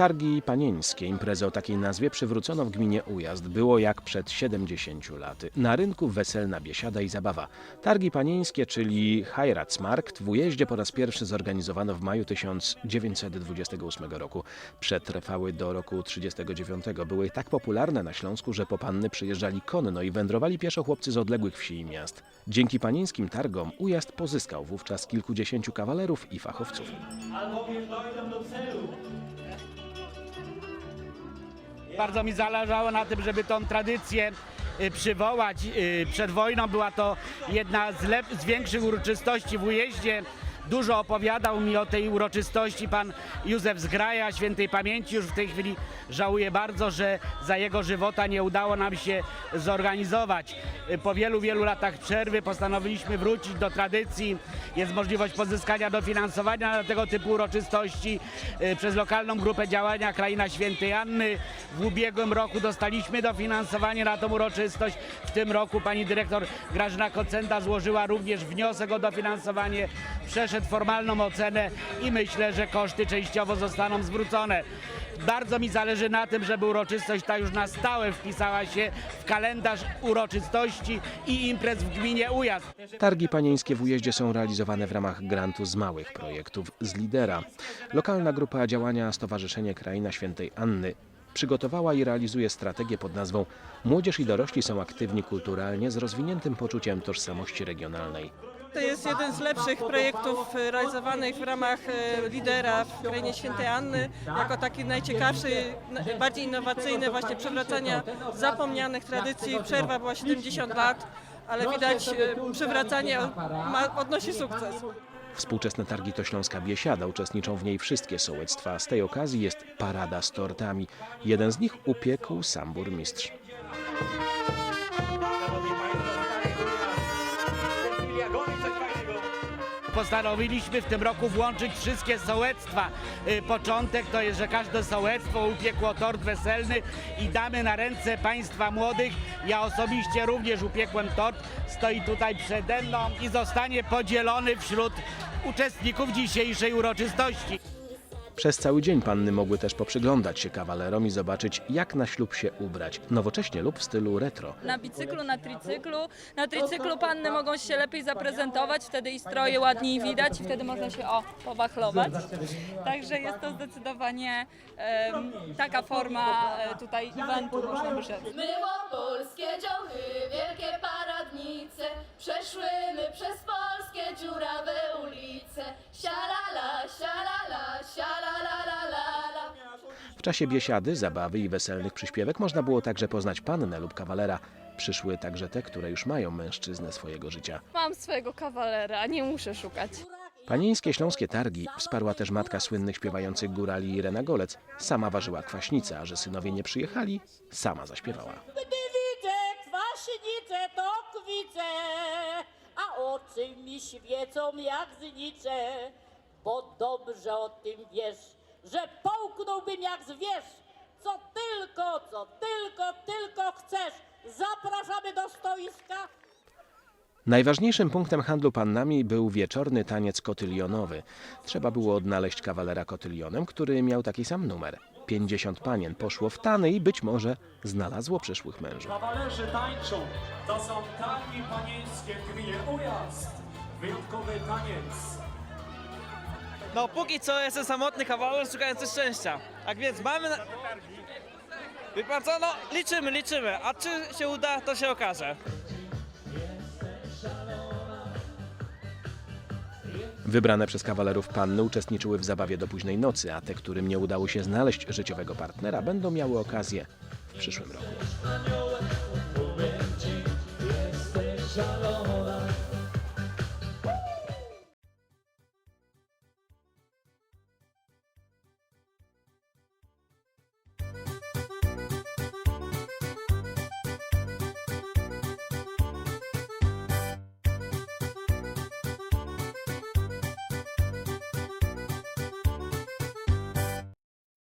Targi panieńskie, imprezę o takiej nazwie przywrócono w gminie Ujazd. Było jak przed 70 laty. Na rynku weselna biesiada i zabawa. Targi panieńskie, czyli Heiratsmarkt, w Ujeździe po raz pierwszy zorganizowano w maju 1928 roku. Przetrwały do roku 39. Były tak popularne na Śląsku, że po panny przyjeżdżali konno i wędrowali pieszo chłopcy z odległych wsi i miast. Dzięki panieńskim targom Ujazd pozyskał wówczas kilkudziesięciu kawalerów i fachowców. Bardzo mi zależało na tym, żeby tą tradycję y, przywołać. Y, Przed wojną była to jedna z, z większych uroczystości w ujeździe. Dużo opowiadał mi o tej uroczystości pan Józef Zgraja, świętej pamięci. Już w tej chwili żałuję bardzo, że za jego żywota nie udało nam się zorganizować. Po wielu, wielu latach przerwy postanowiliśmy wrócić do tradycji. Jest możliwość pozyskania dofinansowania na tego typu uroczystości y, przez lokalną grupę działania Kraina Świętej Anny. W ubiegłym roku dostaliśmy dofinansowanie na tą uroczystość. W tym roku pani dyrektor Grażyna Kocenta złożyła również wniosek o dofinansowanie. Przeszedł formalną ocenę i myślę, że koszty częściowo zostaną zwrócone. Bardzo mi zależy na tym, żeby uroczystość ta już na stałe wpisała się w kalendarz uroczystości i imprez w gminie Ujazd. Targi panieńskie w ujeździe są realizowane w ramach grantu z małych projektów z lidera. Lokalna grupa działania Stowarzyszenie Kraina Świętej Anny przygotowała i realizuje strategię pod nazwą Młodzież i dorośli są aktywni kulturalnie z rozwiniętym poczuciem tożsamości regionalnej. To jest jeden z lepszych projektów e, realizowanych w ramach e, lidera w krainie Świętej Anny, jako taki najciekawszy, na- bardziej innowacyjny właśnie przywracania zapomnianych tradycji. Przerwa była 70 lat, ale widać e, przywracanie odnosi sukces. Współczesne targi to Śląska Biesiada, uczestniczą w niej wszystkie sołectwa. Z tej okazji jest parada z tortami. Jeden z nich upiekł sam burmistrz. Postanowiliśmy w tym roku włączyć wszystkie sołectwa. Y, Początek to jest, że każde sołectwo upiekło tort weselny i damy na ręce państwa młodych. Ja osobiście również upiekłem tort, stoi tutaj przede mną i zostanie podzielony wśród uczestników dzisiejszej uroczystości. Przez cały dzień panny mogły też poprzyglądać się kawalerom i zobaczyć, jak na ślub się ubrać. Nowocześnie lub w stylu retro. na bicyklu, na tricyklu. Na tricyklu panny mogą się lepiej zaprezentować, wtedy i stroje ładniej widać i wtedy można się o, powachlować. Także jest to zdecydowanie em, taka forma e, tutaj eventu, można by rzec. Myło polskie działy, wielkie paradnice, W czasie biesiady, zabawy i weselnych przyśpiewek można było także poznać pannę lub kawalera. Przyszły także te, które już mają mężczyznę swojego życia. Mam swojego kawalera, nie muszę szukać. Panieńskie śląskie targi wsparła też matka słynnych śpiewających górali Irena Golec. Sama ważyła kwaśnicę, a że synowie nie przyjechali, sama zaśpiewała. Gdy widzę kwaśnicę, to kwidzę, a oczy mi świecą jak znicze, bo dobrze o tym wiesz, że połknąłbym jak zwierz, co tylko, co tylko, tylko chcesz. Zapraszamy do stoiska. Najważniejszym punktem handlu pannami był wieczorny taniec kotylionowy. Trzeba było odnaleźć kawalera kotylionem, który miał taki sam numer. 50 panien poszło w tany i być może znalazło przyszłych mężów. Kawalerzy tańczą. To są targi panieńskie w gminie Ujazd. Wyjątkowy taniec. No póki co jestem samotny kawaler szukający szczęścia. Tak więc mamy... Na... Wie pan co? No liczymy, liczymy. A czy się uda, to się okaże. Wybrane przez kawalerów panny uczestniczyły w zabawie do późnej nocy, a te, którym nie udało się znaleźć życiowego partnera, będą miały okazję w przyszłym roku.